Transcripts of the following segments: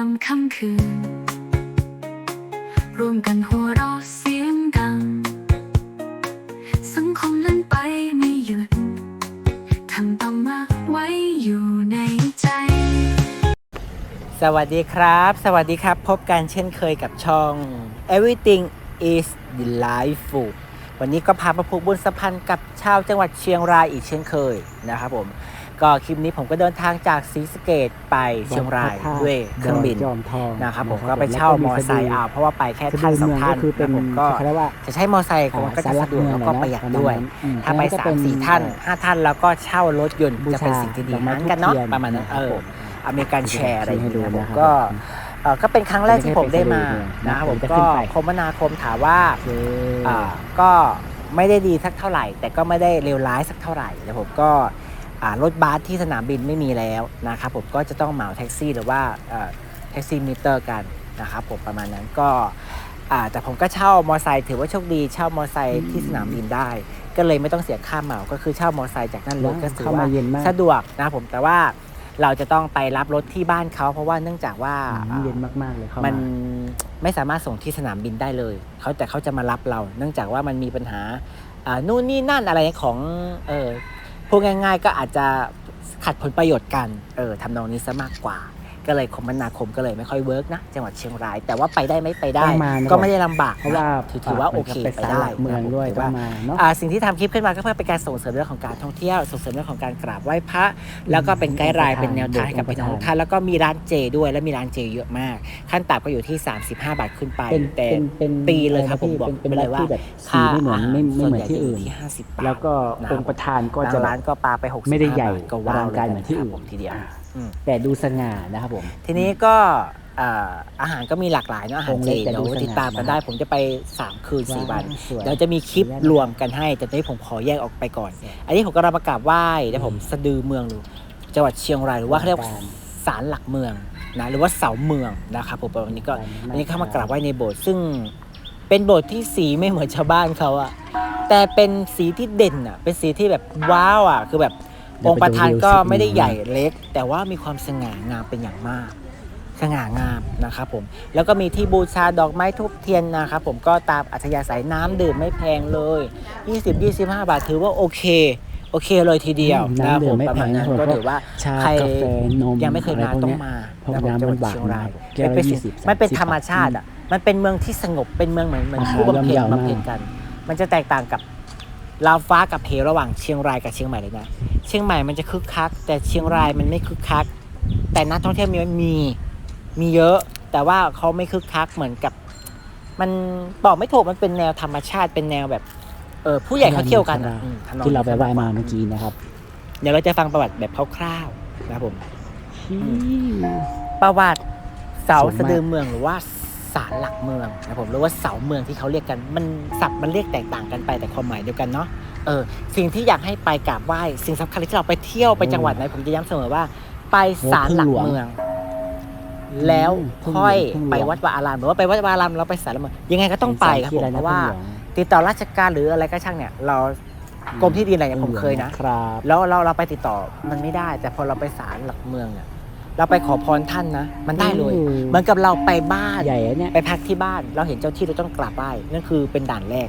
ามค่ำคืน ร่วมกันหัวเราะเสียงดัง สังคมเล่นไปไม่หยุดทำต่องมาไว้อยู่ในใจ สวัสดีครับ สวัสดีครับ พบกันเช่นเคยกับช่อง Everything is Delightful วันนี้ก็พามาผูกบุญสัมพันธ์กับชาวจังหวัดเชียงรายอีกเช่นเคยนะครับผม ก็คลิปนี้ผมก็เดินทางจากศรีสะเกดไปเชียงรายด้วยเครื่องบินจอมทองนะครับผมก็ไปเช่ามอไซค์เอาเพราะว่าไปแค่ท่านสองท่านก็คือเป็นนะผมก็เขาเรียกว่าจะใช้มอไซค์มันก็จะสะดวกแล้วก็ประหยัดด้วย ถ้าไปสามสี่ท่านห้าท่านแล้วก็เช่ารถยนต์จะเป็นสิ่งที่ดีเหมือนกันเนาะประมาณนั้นเอออเมริกันแชร์อะไรอย่างเงี้ยนะผมก็เอ่อก็เป็นครั้งแรกที่ผมได้มานะครับผมก็คมนาคมถามว่าอ่าก็ไม่ได้ดีสักเท่าไหร่ แต่ก็ไม่ได้เลวร้ายสักเท่าไหร่แล้วผมก็อ่า รถบัสที่สนามบินไม่มีแล้วนะครับผมก็จะต้องเหมาแท็กซี่หรือว่าเอ่อแท็กซี่มิเตอร์กันนะครับผมประมาณนั้นก็อ่าแต่ผมก็เช่ามอไซค์ถือว่าโชคดีเช่ามอไซค์ที่สนามบินได้ ก็เลยไม่ต้องเสียค่าเหมาก็คือเช่ามอไซค์จากนั่นเลยก็ถือเข้าว่ามาเย็นมากสะดวกนะครับผมแต่ว่าเราจะต้องไปรับรถที่บ้านเขาเพราะว่าเนื่องจากว่าอืมเย็นมากๆเลยเข้ามัมันไม่สามารถส่งที่สนามบินได้เลยเขาแต่เขาจะมารับเรา เนื่องจากว่ามันมีปัญหาอ่านู่นนี่นั่นอะไรของเออ พูดง่าย ๆ ก็อาจจะขัดผลประโยชน์กัน เออทำนองนี้ซะมากกว่า ก็เลยคมนาคมก็เลยไม่ค่อยเวิร์กนะจังหวัดเชียงราย แต่ว่าไปได้ไหมไปได้ต้องมานะก็ไม่ได้ลำบากเพราะว่าถือถือว่าโอเคไปไปสาได้หลักเมืองด้วยถืต้อว่างมาเนาะอ่าสิ่งที่ทำคลิปขึ้นมาก็เพื่อเป็นการส่งเสริมเรื่องของการท่องเที่ยวส่งเสริมเรื่องของการกราบไหว้พระแล้วก็เป็นไกด์ไลน์เป็นแนวทางให้กับพี่น้องทุกท่านแล้วก็มีร้านเจด้วยและมีร้านเจเยอะมาก ขั้นต่ำก็อยู่ที่ 35 บาทขึ้นไปเป็นแต่เป็นเป็นปีเลยครับผมบอกเป็นเป็นไปเลยรัฐว่าที่แบบสีไม่เหมือนไม่ไม่เหมือนที่อื่นส่วใหญ่จะยู่ที่50บาทแล้วก็นะครับองค์ประธานก็บางจะร้านก็ปาไป 60 ไม่ได้ใหญ่ก็ว้าวอลังการเหมือนที่อื่นครับผมทีเดียวอืม แต่ดูสง่านะครับผม ทีนี้ก็อ่าอาหารก็มีหลากหลายเนอะอาหารองค์เจเล็กแต่เดี๋ยวดูสง่าติดตามกันได้ ผมจะไป 3 คืน 4 วันสวยเดี๋ยวจะมีคลิปรวมกันให้ แต่ตอนนี้ผมขอแยกออกไปก่อน อันนี้ผมก็รับประกาศไหว้แล้วผมสะดือเมืองหรือจังหวัดเชียงรายหรือว่าเขาเรียกว่าศาลหลักเมืองนะหรือว่าเสาเมืองนะครับผมวันนี้ก็วันนี้เข้ามากราบไหว้ในโบสถ์ซึ่งเป็นโบสถ์ที่สีไม่เหมือนชาวบ้านเขาอะแต่เป็นสีที่เด่นอะเป็นสีที่แบบว้าวอะคือแบบ องค์ประธานก็ไม่ได้ใหญ่เล็ก แต่ว่ามีความสง่างามเป็นอย่างมาก สง่างามนะครับผม แล้วก็มีที่บูชาดอกไม้ทูบเทียนนะครับผมก็ตามอัธยาศัยน้ำดื่มไม่แพงเลย 20-25 บาทถือว่าโอเคโอเคเลยทีเดียวนะครับผมประมาณนั้นก็ถือว่าชาใครกาแฟนมยังไม่เคยมาะรพวกต้องนี้มาเพราะนะผมน้ำจังหมัวัดนหวานเชียงรายแก้วเป็นละสิ่ง20มันเป็น30ธรรมชาติอะมันเป็นเมืองที่สงบเป็นเมืองเหมือนเหมือนอาหารผู้บำเพ็ญย่อมเยาวมากบำเพ็ญกัน มันจะแตกต่างกับลาวฟ้ากับเหวระหว่างเชียงรายกับเชียงใหม่เลยนะ เชียงใหม่มันจะคึกคัก แต่เชียงรายมันไม่คึกคัก แต่นักท่องเที่ยวมีมีมีเยอะ แต่ว่าเขาไม่คึกคักเหมือนกับ มันบอกไม่ถูกมันเป็นแนวธรรมชาติเป็นแนวแบบเออผู้ใหญ่เขาเที่ยวกันอะอืมทำนองที่เราไปไหว้นี้มาเมื่อกี้นะครับเดี๋ยวเราจะฟังประวัติแบบคร่าวๆนะครับผม ประวัติเสาสวยมากสะดือเมืองหรือว่าศาลหลักเมืองนะผมหรือว่าเสาเมืองที่เขาเรียกกัน มันศัพท์มันเรียกแตกต่างกันไปแต่ความหมายเดียวกันเนาะ เออสิ่งที่อยากให้ไปกราบไหว้สิ่งสำคัญที่เราไปเที่ยวไปจังหวัดไหนผมจะย้ำเสมอว่า ไปศาลหลักเมือง แล้วค่อยไปวัดวาอารามหรือว่าไปวัดวาอารามเราไปศาลหลักเมืองยังไงก็ต้องไปครับผมเพราะว่า ติดต่อราชการหรืออะไรก็ช่างเนี่ย เรากรมที่ดินอะไรเนี่ยผมเคยนะครับแล้วเราเราไปติดต่อมันไม่ได้ แต่พอเราไปศาลหลักเมืองเนี่ยเราไปขอพรท่านนะ มันได้เลย อืมเหมือนกับเราไปบ้าน ใหญ่อะเนี่ย ไปพักที่บ้าน เราเห็นเจ้าที่เราต้องกราบไหว้นั่นคือเป็นด่านแรก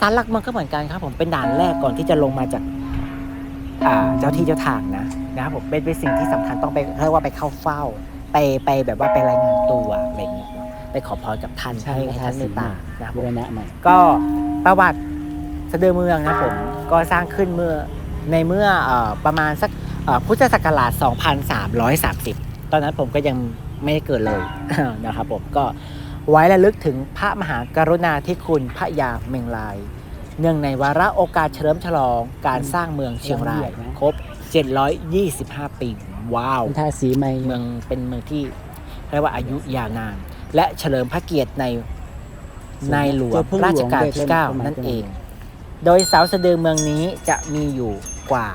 ศาลหลักเมืองก็เหมือนกันครับ ผมเป็นด่านแรกก่อนที่จะลงมาจากอ่าเจ้าที่เจ้าทางนะนะครับผมเป็นเป็นสิ่งที่สำคัญต้องไปเรียกว่าไปเข้าเฝ้า ไปไปแบบว่าไปรายงานตัวอะไรอย่างเงี้ยเนอะไปขอพรกับท่านใช่ให้ให้ท่านเมตตาใช่นะครับผบูมรณะใหม่ก็ประวัติสะดือเมืองนะผมก็สร้างขึ้นเมื่อในเมื่อเออประมาณสักเอ่อพุทธศักราช 2330 ตอนนั้นผมก็ยังไม่ได้เกิดเลยนะครับผมก็ ไว้ระลึกถึงพระมหากรุณาธิคุณพระยาเมงลาย เนื่องในวาระโอกาสเฉลิมฉลองการสร้างเมืองเชียงรายครบ 725 ปี ว้าวเป็นท่าสีไหมเมืองเป็นเมืองที่เรียกว่าอายุยาวนาน และเฉลิมพระเกียรติในในหลวงราชการที่ 9 นั่นเอง โดยเสาสะดือเมืองนี้จะมีอยู่กว่า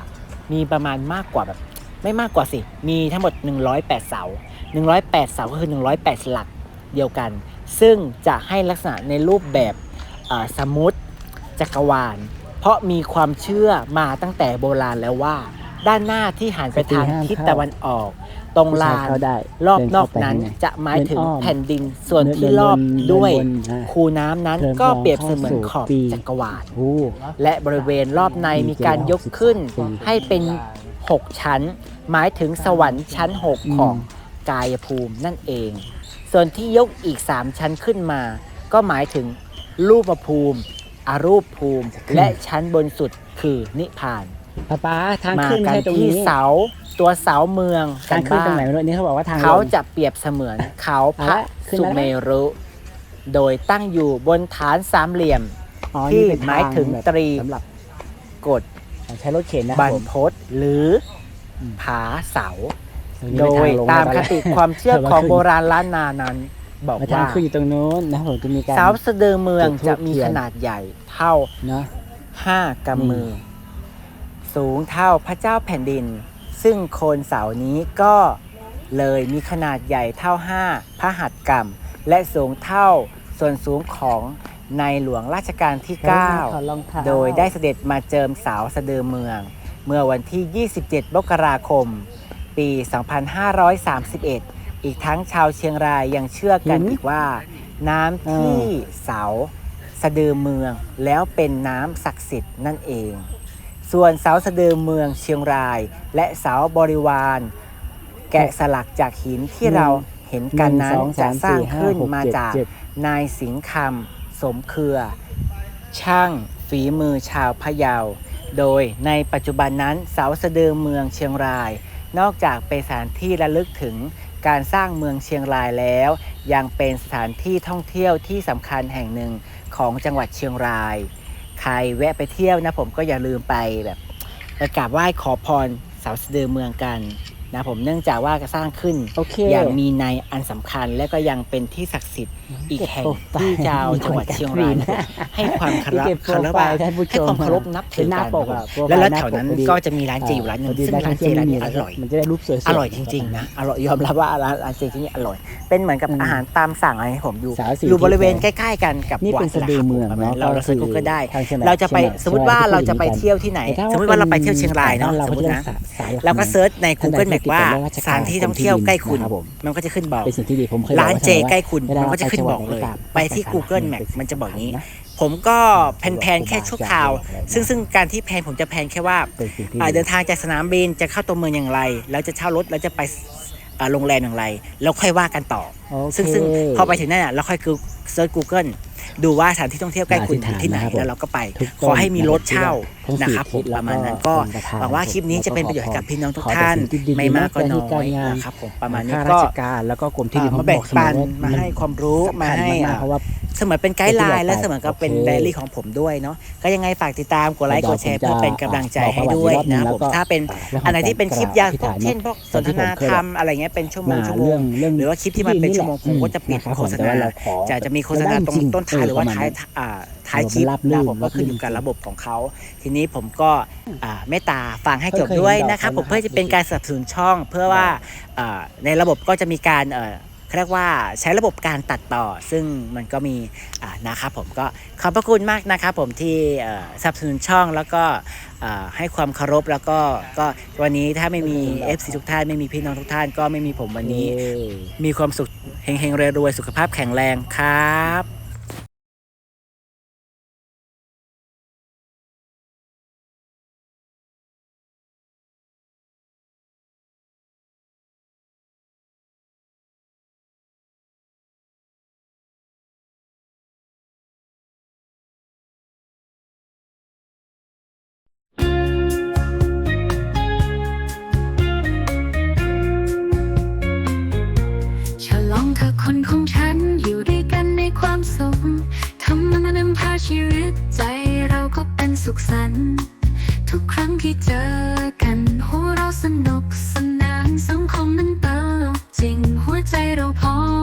มีประมาณมากกว่าแบบ ไม่มากกว่าสิ มีทั้งหมด 108 เสา 108 เสาก็คือ 108 หลักเดียวกัน ซึ่งจะให้ลักษณะในรูปแบบอ่าสมุดจักรวาล เพราะมีความเชื่อมาตั้งแต่โบราณแล้วว่า ด้านหน้าที่หันไปประตูทางห้ามทิศเข้าตะวันออก ตรงลานเข้าได้รอบเดินอกเข้าไปนั้นข้างใจะหมายถึงเดินอ้อมแผ่นดินส่วนเดินที่เดินรอบวนด้วยเดินวนอ่าคูน้ำนั้นเดินก็มองเปรียบเสมือนเข้าสู่ขอบปีจักรวาลโอ้และบริเวณรอบในมีการยกขึ้นปีให้เป็น 6 ชั้น หมายถึงสวรรค์ชั้นอืม6ของกายภูมินั่นเอง ส่วนที่ยกอีก 3 ชั้นขึ้นมา ก็หมายถึงรูปภูมิ อรูปภูมิ และชั้นบนสุดคือนิพพานป้าป้าทางมาขึ้นกัให้ตรงที่นี้เสาตัวเสาเมืองกัทางนขึ้นบ้าตรงไหนงไม่รู้อันนี่เขาบอกว่าทางเขาลงจะเปรียบเสมือนเขาพระเอาละขึ้นสุมาแล้ว เมรุ โดยตั้งอยู่บนฐานสามเหลี่ยม อ๋อที่นี่เป็นหมายถึงทแบบตรี สำหรับกฎใช้รถเข็นนะคบรัรบรผมพตหรืออมผาเสาตรงนี้ โดยเป็นทงลงตามไปคแล้วติความเชื่อแต่ว่าของขึ้นโบราณล้านนานั้น บอกมาทางว่าขึ้นอยู่ตรงนู้นนะครับผมจะมีการเสาสะดือเมืองจุดธูปจะมีเทียนขนาดใหญ่เท่าเนาะ5กำมือ สูงเท่าพระเจ้าแผ่นดิน ซึ่งโคนเสานี้ก็เลยมีขนาดใหญ่เท่า5พระหัตถ์กรรม และสูงเท่าส่วนสูงของในหลวงราชการที่ขอรองเท้า9โดยได้เสด็จมาเจิมเสาสะดือเมือง เมื่อวันที่ 27มกราคม ปี 2531 อีกทั้งชาวเชียงรายยังเชื่อกันหืมอีกว่า น้ำที่เสาสะดือเมืองแล้วเป็นน้ำศักดิ์สิทธิ์นั่นเอง ส่วนเสาสะดือเมืองเชียงราย และเสาบริวาร แกะสลักจากหินที่เราเห็นกันนั้นหงสจะอสร้างสี่ห้ขึ้นหมาเจ็ดจากเจ็ดนายสิงห์คำสมเครือ ช่างฝีมือชาวพะเยา โดยในปัจจุบันนั้นเสาสะดือเมืองเชียงราย นอกจากเป็นสถานที่ระลึกถึงการสร้างเมืองเชียงรายแล้ว ยังเป็นสถานที่ท่องเที่ยวที่สำคัญแห่งหนึ่งของจังหวัดเชียงราย ใครแวะไปเที่ยวนะผมก็อย่าลืมไปแบบไปกราบไหว้ขอพรเสาสะดือเมืองกันนะผมเนื่องจากว่าสร้างขึ้นโอเคอย่างมีในยอันสำคัญและก็ยังเป็นที่ศักดิ์สิทธิ์อีกแห่งที่ชาวจังหวัดเชียงรายนะครับให้ความเคารพเก็บโปรเคารพไฟล์ท่านผู้ชให้มความเคารพนับถืเป็อนหน้ากันปกอะครับโปรไฟล์แล้วหน้าแถวนั้นปกพอดีก็จะมีร้านเจอยู่ร้านหนึ่งพอดีซึ่งร้านเจร้านนี้อร่อยมันจะได้รูปสวยๆอร่อยจริงๆนะอร่อยยอมรับว่าร้านร้านเจที่นี่อร่อย เป็นเหมือนกับอืมอาหารตามสั่งอะไรให้ผมอยู่สาวสีอยู่บริเวณที่ใกล้ ๆ กันกับนี่เป็นวัสะดือเมืองประมาณเนาะเราเราเซิร์ชกูเกิลได้ทงชียงยเราจะไปชียงรยสมมติว่าเราจะไปชียงรเที่ยวที่ไหนแต่ถ้สมมติว่าเราไปเที่ยวเชียงรายเนาะบ้สมมตินะเขจเรียกสายหลักเราก็เซิร์ชในท่าน Google ใด Map ที่ว่าติดต่อราชสถานที่ท่องเที่ยวใกล้คุณนะครับผมมันก็จะขึ้นบอกเป็นสิ่งที่ดีผมเคยบอกร้านว่เจท่ว่ใกล้คุณวลามันก็จะขึ้นบอกเลย ไปที่ Google Map มันจะบอกอย่างนี้ ผมก็แพลนๆแค่ชั่วคราว ซึ่งซึ่งการที่แพลนผมจะแพลนแค่ว่าเป็นสิ่งที่อ่าเดินทางจากสนามบินจะเข้าตัวเมืองอย่างไร แล้วจะเช่ารถแล้วจะไปอ่าโรงแรมอย่างไร แล้วค่อยว่ากันต่อโอเคซึ่งซึ่งพอไปถึงนั่นน่ะเราค่อยคือเซิร์ช Google ดูว่าสถานที่ท่องเที่ยวใกล้คุณหาอยู่ที่ไหนเส้นทางนะครับแล้วเราก็ไปทุกขอให้มีรถเช่าทั้งสี่นะครับผมทิศแล้วประมาณนั้นก็ก็เป็นประธานหวังว่าคลิปนี้จะเป็นประโยชน์ให้กับพี่น้องทุกท่านขอแต่สิ่งที่ดีๆไม่มากก็น้อหน้าที่ยการงานนะครับผมประมาณนี้ข้าก็ราชการแล้วก็กรมที่ดินอ่ามาแบ่งผบอกเสอปันว่มาให้ความรู้สำมาคัญให้มากอ่าๆเพราะว่า เสมือนเป็นไกด์ไลน์และเป็นที่เสมือนกับเป็นโอเคไดอารี่ของผมด้วยเนาะก็ยังไงฝากติดตามกดไลค์เดี๋กยวดแชร์ผมจะเพื่อเป็นกำลังใจให้บอกประวัติด้วยอีกรอบหนึ่งนะแล้วผมก็ถ้าเป็นเรื่องของอะไรที่เป็นคลิปยาวการเช่นพวกสนทนาธรรมอะไรเงี้ยเป็นชั่วโมงมาชั่วโมเรื่องงเรื่องหรือว่าคลิปที่มันเป็นชั่วโมงผมก็จะปิดนะครับโฆษผมแต่ณาว่าเราขอจะจะมีโฆษณาตรงต้นท้ายหรือว่าท้ายอ่าท้ายคลิปรับลื่นะนผมก็ขึ้นอยู่กับรับลื่นระบบของเขา ทีนี้ผมก็อ่าเมตตาฟังให้จบด้วยนะครับผมเพื่อจะเป็นการสนับสนุนช่อง เพื่อว่าอ่าในระบบก็จะมีการ เอ่อเขาเรียกว่าใช้ระบบการตัดต่อ ซึ่งมันก็มีอ่านะครับผมก็ขอบพระคุณมากนะครับผมที่เอ่อสนับสนุนช่องแล้วก็อ่าให้ความเคารพแล้วก็ก็วันนี้ถ้าไม่มี FC ทุกท่านไม่มีพี่น้องทุกท่านก็ไม่มีผมวันนี้เย้มีความสุขเฮงๆรวยๆสุขภาพแข็งแรงครับ มทำมันนำพาชีวิตใจเราก็เป็นสุขสันต์ทุกครั้งที่เจอกันหัวเราสนุกสนานสังคมนั้นตลกจริงหัวใจเราพอ